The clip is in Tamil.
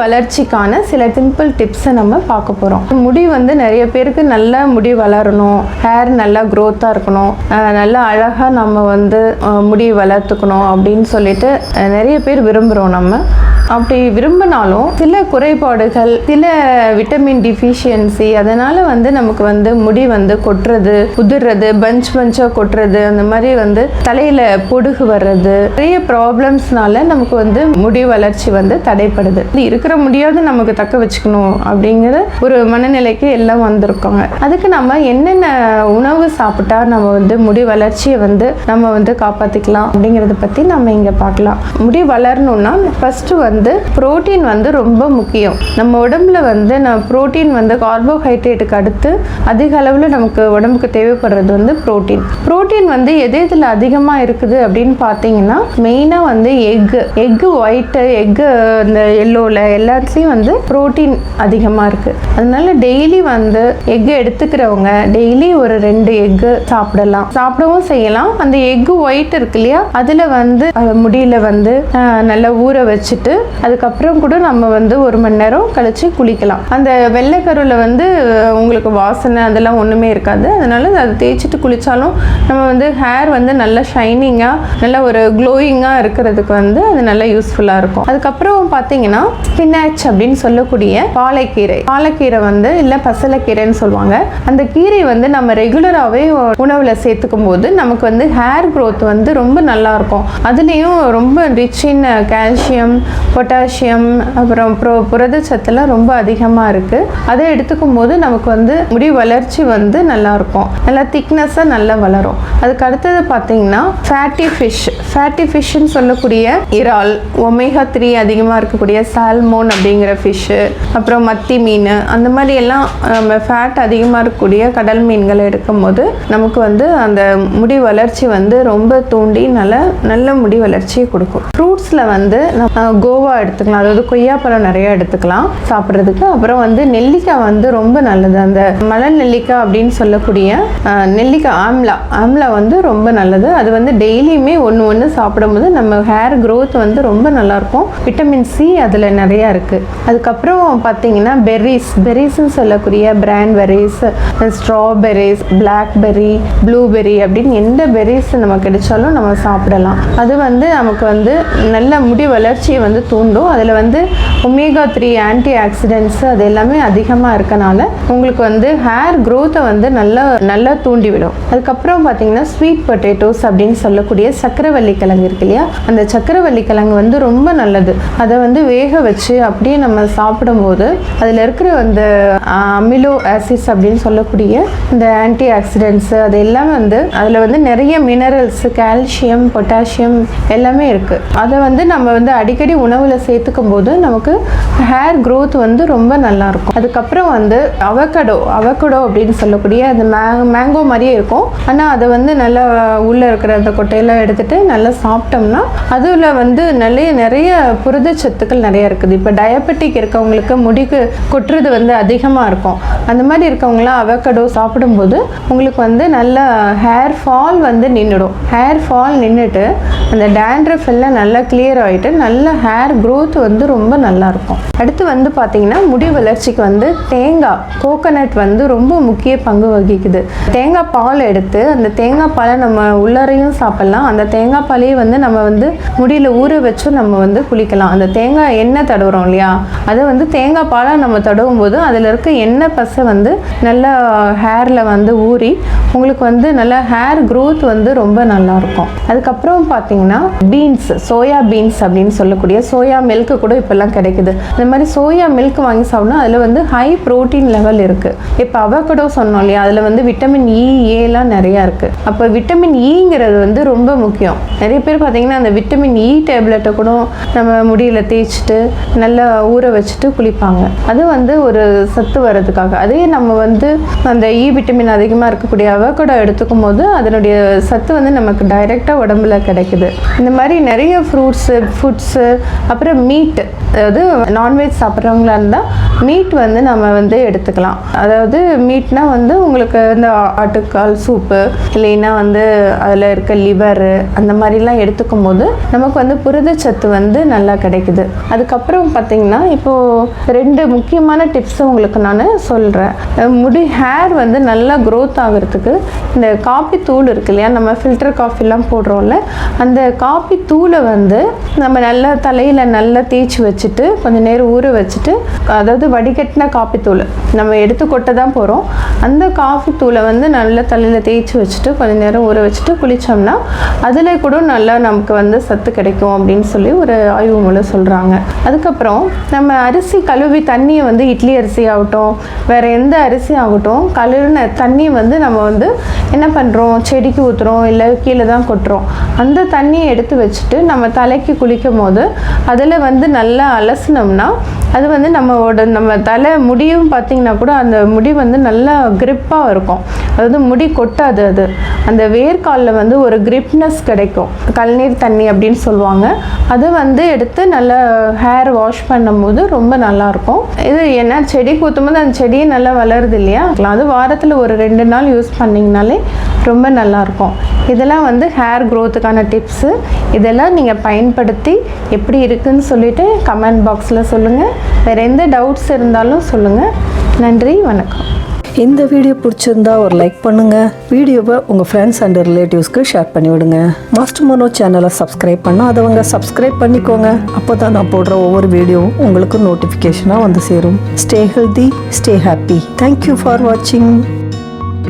வளர்ச்சிக்கான சில சிம்பிள் டிப்ஸை நம்ம பார்க்க போகிறோம் முடி வந்து நிறைய பேருக்கு நல்ல முடி வளரணும். ஹேர் நல்லா க்ரோத்தாக இருக்கணும். நல்லா அழகாக நம்ம வந்து முடி வளர்த்துக்கணும் அப்படின்னு சொல்லிட்டு நிறைய பேர் விரும்புகிறோம் நம்ம. அப்படி விரும்பினாலும் சில குறைபாடுகள் சில விட்டமின் டிஃபிஷியன்சி அதனால் வந்து நமக்கு வந்து முடி வந்து கொட்டுறது உதிர்றது பஞ்ச் பஞ்சாக கொட்டுறது அந்த மாதிரி வந்து தலையில் பொடுகு வர்றது நிறைய ப்ராப்ளம்ஸ்னால நமக்கு வந்து முடி வளர்ச்சி வந்து தடைப்படுது. இருக்கு. இருக்கிற முடியாத நமக்கு தக்க வச்சுக்கணும் அப்படிங்கிற ஒரு மனநிலைக்கு எல்லாம் வந்திருக்காங்க. அதுக்கு நம்ம என்னென்ன உணவு சாப்பிட்டா நம்ம வந்து முடி வளர்ச்சியை வந்து நம்ம வந்து காப்பாற்றிக்கலாம் அப்படிங்கிறத பற்றி நம்ம இங்கே பார்க்கலாம். முடி வளரணும்னா ஃபஸ்ட்டு வந்து புரோட்டீன் வந்து ரொம்ப முக்கியம். நம்ம உடம்புல வந்து நான் புரோட்டீன் வந்து கார்போஹைட்ரேட்டுக்கு அடுத்து அதிக அளவில் நமக்கு உடம்புக்கு தேவைப்படுறது வந்து ப்ரோட்டீன் ப்ரோட்டீன் வந்து எது எதில் அதிகமாக இருக்குது அப்படின்னு பார்த்தீங்கன்னா மெயினாக வந்து எக்கு எக்கு ஒயிட்டு எக்கு இந்த எல்லோவில் எல்லாத்துலேயும் வந்து புரோட்டீன் அதிகமாக இருக்குது அதனால டெய்லி வந்து எக்கு எடுத்துக்கிறவங்க டெய்லி ஒரு ரெண்டு எக்கு சாப்பிடலாம். சாப்பிடவும் செய்யலாம். அந்த எக்கு ஒயிட் இருக்கு இல்லையா? அதில் வந்து முடியல வந்து நல்லா ஊற வச்சுட்டு அதுக்கப்புறம் கூட நம்ம வந்து ஒரு மணி நேரம் கழிச்சு குளிக்கலாம். அந்த வெள்ளைக்கருவில் வந்து உங்களுக்கு வாசனை அதெல்லாம் ஒன்றுமே இருக்காது. அதனால அதை தேய்ச்சிட்டு குளித்தாலும் நம்ம வந்து ஹேர் வந்து நல்லா ஷைனிங்காக நல்ல ஒரு க்ளோயிங்காக இருக்கிறதுக்கு வந்து அது நல்லா யூஸ்ஃபுல்லாக இருக்கும். அதுக்கப்புறம் பார்த்தீங்கன்னா ஸ்பினாச் அப்படின்னு சொல்லக்கூடிய பாலைக்கீரை. பாலைக்கீரை வந்து இல்லை பசலைக்கீரைன்னு சொல்லுவாங்க. அந்த கீரை வந்து நம்ம ரெகுலராகவே உணவில் சேர்த்துக்கும் போது நமக்கு வந்து ஹேர் க்ரோத் வந்து ரொம்ப நல்லா இருக்கும். அதுலேயும் ரொம்ப ரிச் இன் கால்சியம் பொட்டாசியம் அப்புறம் புரோ புரதச்சத்துலாம் ரொம்ப அதிகமாக இருக்குது அதை எடுத்துக்கும் போது நமக்கு வந்து முடி வளர்ச்சி வந்து நல்லா இருக்கும். நல்லா திக்னஸாக நல்லா வளரும். அதுக்கு அடுத்தது பார்த்தீங்கன்னா ஃபேட்டி ஃபிஷ் ஃபேட்டி ஃபிஷ்ஷுன்னு சொல்லக்கூடிய இறால் ஒமேகா த்ரீ அதிகமாக இருக்கக்கூடிய சால்மோன் அப்படிங்கிற ஃபிஷ்ஷு அப்புறம் மத்தி மீன் அந்த மாதிரி எல்லாம் நம்ம ஃபேட் அதிகமாக இருக்கக்கூடிய கடல் மீன்களை எடுக்கும்போது நமக்கு வந்து அந்த முடி வளர்ச்சி வந்து ரொம்ப தூண்டி நல்ல நல்ல முடி வளர்ச்சியை கொடுக்கும். ஃப்ரூட்ஸில் வந்து கோவா எடுத்துக்கலாம். அதாவது கொய்யாப்பழம் நிறைய எடுத்துக்கலாம் சாப்பிட்றதுக்கு. அப்புறம் வந்து நெல்லிக்காய் வந்து ரொம்ப நல்லது. அந்த மலர் நெல்லிக்காய் அப்படின்னு சொல்லக்கூடிய நெல்லிக்காய் ஆம்லா. ஆம்லா வந்து ரொம்ப நல்லது. அது வந்து டெய்லியுமே ஒன்று ஒன்று சாப்பிடும்போது நம்ம ஹேர் க்ரோத் வந்து ரொம்ப நல்லாயிருக்கும் விட்டமின் சி அதில் நிறைய இருக்குது அதுக்கப்புறம் பார்த்தீங்கன்னா பெர்ரிஸ் பெர்ரிஸ்ன்னு சொல்லக்கூடிய brand berries strawberries blackberry blueberry அப்படின்னு எந்த பெர்ரிஸ் நம்ம கிடைச்சாலும் நம்ம சாப்பிடலாம். அது வந்து நமக்கு வந்து நல்ல முடி வளர்ச்சியை வந்து தூண்டும். அதில் வந்து ஒமேகா த்ரீ ஆன்டி ஆக்சிடென்ட்ஸ் அது எல்லாமே அதிகமாக இருக்கனால உங்களுக்கு வந்து ஹேர் க்ரோத்தை வந்து நல்லா நல்லா தூண்டிவிடும். அதுக்கப்புறம் பார்த்தீங்கன்னா ஸ்வீட் பொட்டேட்டோஸ் அப்படின்னு சொல்லக்கூடிய சக்கரவள்ளி கிழங்கு இருக்கு இல்லையா? அந்த சக்கரவள்ளி கிழங்கு வந்து ரொம்ப நல்லது. அதை வந்து வேக வச்சு அப்படியே நம்ம சாப்பிடும்போது அதில் இருக்கிற அந்த அமிலோ ஆசிட்ஸ் அப்படின்னு சொல்லக்கூடிய இந்த ஆன்டி ஆக்சிடென்ட்ஸு அது எல்லாமே வந்து அதில் வந்து நிறைய மினரல்ஸ் கால்சியம் பொட்டாசியம் எல்லாமே இருக்குது அதை வந்து நம்ம வந்து அடிக்கடி உணவில் சேர்த்துக்கும் போது நமக்கு ஹேர் க்ரோத் வந்து ரொம்ப நல்லாயிருக்கும் அதுக்கப்புறம் வந்து அவக்கடோ அவகடோ அப்படின்னு சொல்லக்கூடிய அந்த மே மேங்கோ மாதிரியே இருக்கும். ஆனால் அதை வந்து நல்லா உள்ளே இருக்கிற அந்த கொட்டையெல்லாம் எடுத்துட்டு நல்லா சாப்பிட்டோம்னா அதில் வந்து நிறைய நிறைய புரதச்சத்துக்கள் நிறைய இருக்குது. இப்போ டயபெட்டிக் இருக்கவங்களுக்கு முடிக்கு கொட்டுறது வந்து அதிகமாக இருக்கும். அந்த மாதிரி இருக்கவங்களாம் அவக்கடோ சாப்பிடும்போது உங்களுக்கு வந்து நல்ல ஹேர் ஃபால் வந்து நின்றுடும் ஹேர் ஃபால் நின்றுட்டு அந்த டேண்ட்ரஃப் எல்லாம் நல்லா கிளியர் ஆகிட்டு நல்ல ஹேர் க்ரோத் வந்து ரொம்ப நல்லாயிருக்கும் அடுத்து வந்து பார்த்தீங்கன்னா முடி வளர்ச்சிக்கு வந்து தேங்காய் கோகோனட் வந்து ரொம்ப முக்கிய பங்கு வகிக்குது. தேங்காய் பால் எடுத்து அந்த தேங்காய் பாலை நம்ம உள்ளறையும் சாப்பிட்லாம். அந்த தேங்காய் பாலையே வந்து நம்ம வந்து முடியில் ஊற வச்சும் நம்ம வந்து குளிக்கலாம். அந்த தேங்காய் எண்ணெய் தடவுறோம் இல்லையா? அதை வந்து தேங்காய் பாலாக நம்ம தடவும் போது அதில் இருக்க எண்ணெய் பசை வந்து நல்லா ஹேரில் வந்து ஊறி உங்களுக்கு வந்து நல்ல ஹேர் க்ரோத் வந்து ரொம்ப நல்லாயிருக்கும். அதுக்கப்புறம் பார்த்தீங்கன்னா பீன்ஸ் சோயா பீன்ஸ் அப்படின்னு சொல்லக்கூடிய சோயா மில்க்கு கூட இப்போல்லாம் கிடைக்குது. இந்த மாதிரி சோயா மில்க் வாங்கி சாப்பிட்னா அதில் வந்து ஹை ப்ரோட்டீன் லெவல் இருக்குது இப்போ அவகடோ சொன்னோம் இல்லையா? அதில் வந்து விட்டமின் e, இ ஏலாம் நிறையா இருக்குது அப்போ விட்டமின் இங்கிறது e வந்து ரொம்ப முக்கியம். நிறைய பேர் பார்த்தீங்கன்னா அந்த விட்டமின் இ டேப்லெட்டை கூட நம்ம முடியல தேய்ச்சிட்டு நல்லா ஊற வச்சுட்டு குளிப்பாங்க. அது வந்து ஒரு சத்து வர்றதுக்காக. அதே நம்ம வந்து அந்த e இ விட்டமின் அதிகமாக இருக்கக்கூடிய அவகடோ எடுத்துக்கும் போது அதனுடைய சத்து வந்து நமக்கு டைரெக்டாக உடம்புல கிடைக்குது. இந்த மாதிரி நிறைய ஃப்ரூட்ஸு ஃபுட்ஸு அப்புறம் மீட் அதாவது நான்வெஜ் சாப்பிட்றவங்களா இருந்தால் மீட் வந்து நம்ம வந்து எடுத்துக்கலாம். அதாவது மீட்னா வந்து உங்களுக்கு இந்த ஆட்டுக்கால் சூப்பு இல்லைன்னா வந்து அதில் இருக்க லிவரு அந்த மாதிரிலாம் எடுத்துக்கும் போது நமக்கு வந்து புரதச்சத்து வந்து நல்லா கிடைக்குது. அதுக்கப்புறம் அதுக்கப்புறம் பார்த்தீங்கன்னா இப்போது ரெண்டு முக்கியமான டிப்ஸை உங்களுக்கு நான் சொல்கிறேன் முடி ஹேர் வந்து நல்லா க்ரோத் ஆகிறதுக்கு இந்த காப்பி தூள் இருக்கு இல்லையா நம்ம ஃபில்டர் காஃபிலாம் போடுறோம்ல அந்த காப்பி தூளை வந்து நம்ம நல்லா தலையில் நல்லா தேய்ச்சி வச்சுட்டு கொஞ்சம் நேரம் ஊற வச்சுட்டு அதாவது வடிகட்டின காப்பி தூள் நம்ம எடுத்து கொட்ட தான் போகிறோம் அந்த காஃபி தூளை வந்து நல்லா தலையில் தேய்ச்சி வச்சுட்டு கொஞ்சம் நேரம் ஊற வச்சுட்டு குளித்தோம்னா அதில் கூட நல்லா நமக்கு வந்து சத்து கிடைக்கும் அப்படின்னு சொல்லி ஒரு ஆய்வு மூலம் சொல்கிறாங்க அதுக்கப்புறம் நம்ம அரிசி கழுவி தண்ணியை வந்து இட்லி அரிசி ஆகட்டும் வேறு எந்த அரிசி ஆகட்டும் கழுவின தண்ணி வந்து நம்ம வந்து என்ன பண்ணுறோம் செடிக்கு ஊற்றுறோம் இல்லை கீழே தான் கொட்டுறோம். அந்த தண்ணியை எடுத்து வச்சுட்டு நம்ம தலைக்கு குளிக்கும் போது அதில் வந்து நல்லா அலசினோம்னா அது வந்து நம்மளோட நம்ம தலை முடியும் பார்த்திங்கன்னா கூட அந்த முடி வந்து நல்லா கிரிப்பாக இருக்கும். அதாவது முடி கொட்டாது அது. அந்த வேர்க்காலில் வந்து ஒரு கிரிப்னஸ் கிடைக்கும். கல்நீர் தண்ணி அப்படின்னு சொல்லுவாங்க. அது வந்து எடுத்து நல்லா ஹேர் வாஷ் பண்ணும்போது ரொம்ப நல்லாயிருக்கும். இது என்ன செடி ஊற்றும்போது அந்த செடியே நல்லா வளருது இல்லையா? அது வாரத்தில் ஒரு ரெண்டு நாள் யூஸ் பண்ணிங்கனாலே ரொம்ப நல்லாயிருக்கும். இதெல்லாம் வந்து ஹேர் க்ரோத்துக்கான டிப்ஸு. இதெல்லாம் நீங்கள் பயன்படுத்தி எப்படி இருக்குன்னு சொல்லிட்டு கமெண்ட் பாக்ஸில் சொல்லுங்கள் வேறு எந்த டவுட்ஸ் இருந்தாலும் சொல்லுங்கள் நன்றி வணக்கம். இந்த வீடியோ பிடிச்சிருந்தா ஒரு லைக் பண்ணுங்க. வீடியோவை உங்க ஃப்ரெண்ட்ஸ் அண்ட் ரிலேட்டிவ்ஸ்க்கு ஷேர் பண்ணி விடுங்க. மாஸ்டர் மோனோ சேனலை சப்ஸ்கிரைப் பண்ணாதவங்க சப்ஸ்கிரைப் பண்ணிக்கோங்க. அப்போ தான் நான் போடுற ஒவ்வொரு வீடியோவும் உங்களுக்கு நோட்டிஃபிகேஷனாக வந்து சேரும். Stay healthy stay happy thank you for வாட்சிங்